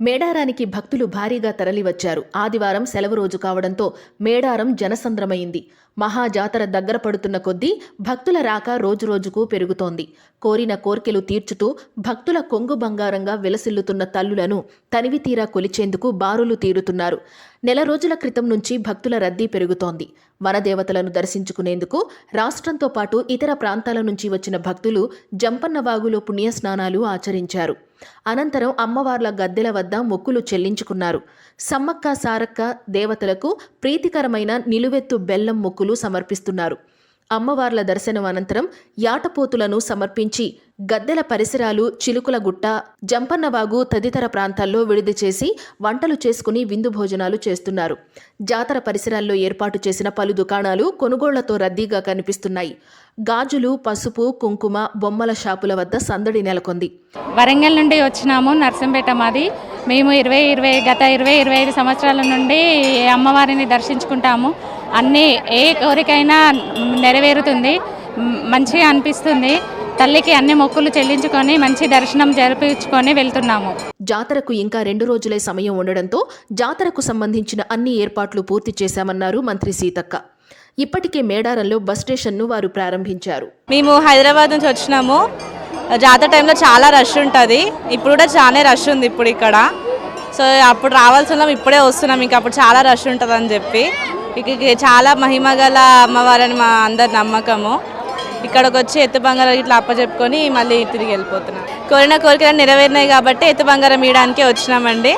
మేడారానికి భక్తులు భారీగా తరలివచ్చారు. ఆదివారం సెలవు రోజు కావడంతో మేడారం జనసంద్రమైంది. మహాజాతర దగ్గర పడుతున్న కొద్దీ భక్తుల రాక రోజురోజుకు పెరుగుతోంది. కోరిన కోర్కెలు తీర్చుతూ భక్తుల కొంగు బంగారంగా విలసిల్లుతున్న తల్లులను తనివి తీరా కొలిచేందుకు బారులు తీరుతున్నారు. నెల రోజుల క్రితం నుంచి భక్తుల రద్దీ పెరుగుతోంది. వనదేవతలను దర్శించుకునేందుకు రాష్ట్రంతో పాటు ఇతర ప్రాంతాల నుంచి వచ్చిన భక్తులు జంపన్నవాగులో పుణ్యస్నానాలు ఆచరించారు. అనంతరం అమ్మవార్ల గద్దెల వద్ద మొక్కులు చెల్లించుకున్నారు. సమ్మక్క సారక్క దేవతలకు ప్రీతికరమైన నిలువెత్తు బెల్లం మొక్కులు సమర్పిస్తున్నారు. అమ్మవార్ల దర్శనం అనంతరం యాటపోతులను సమర్పించి గద్దెల పరిసరాలు చిలుకుల గుట్ట జంపన్నవాగు తదితర ప్రాంతాల్లో విడిది చేసి వంటలు చేసుకుని విందు భోజనాలు చేస్తున్నారు. జాతర పరిసరాల్లో ఏర్పాటు చేసిన పలు దుకాణాలు కొనుగోళ్ళతో రద్దీగా కనిపిస్తున్నాయి. గాజులు పసుపు కుంకుమ బొమ్మల షాపుల వద్ద సందడి నెలకొంది. వరంగల్ నుండి వచ్చినాము నర్సంపేట మాది. మేము ఇరవై ఇరవై గత ఇరవై ఇరవై ఐదు సంవత్సరాల నుండి అమ్మవారిని దర్శించుకుంటాము. అన్నీ ఏ కోరికైనా నెరవేరుతుంది మంచిగా అనిపిస్తుంది. తల్లికి అన్ని మొక్కులు చెల్లించుకొని మంచి దర్శనం జరిపించుకొని వెళ్తున్నాము. జాతరకు ఇంకా రెండు రోజులే సమయం ఉండడంతో జాతరకు సంబంధించిన అన్ని ఏర్పాట్లు పూర్తి చేశామన్నారు మంత్రి సీతక్క. ఇప్పటికే మేడారంలో బస్ స్టేషన్ను వారు ప్రారంభించారు. మేము హైదరాబాద్ నుంచి వచ్చినాము. జాతర టైంలో చాలా రష్ ఉంటుంది. ఇప్పుడు కూడా చాలా రష్ ఉంది ఇప్పుడు ఇక్కడ. సో అప్పుడు రావాల్సి ఉన్నాం ఇప్పుడే వస్తున్నాం. ఇంకా అప్పుడు చాలా రష్ ఉంటుంది అని చెప్పి. ఇక చాలా మహిమ గల అమ్మవారని మా అందరి నమ్మకము. ఇక్కడికి వచ్చి ఎత్తు బంగారం ఇట్లా అప్పచెప్పుకొని మళ్ళీ తిరిగి వెళ్ళిపోతున్నాం. కోరిన కోరికలు నెరవేరినాయి కాబట్టి ఎత్తు బంగారం ఇవ్వడానికే వచ్చినామండి.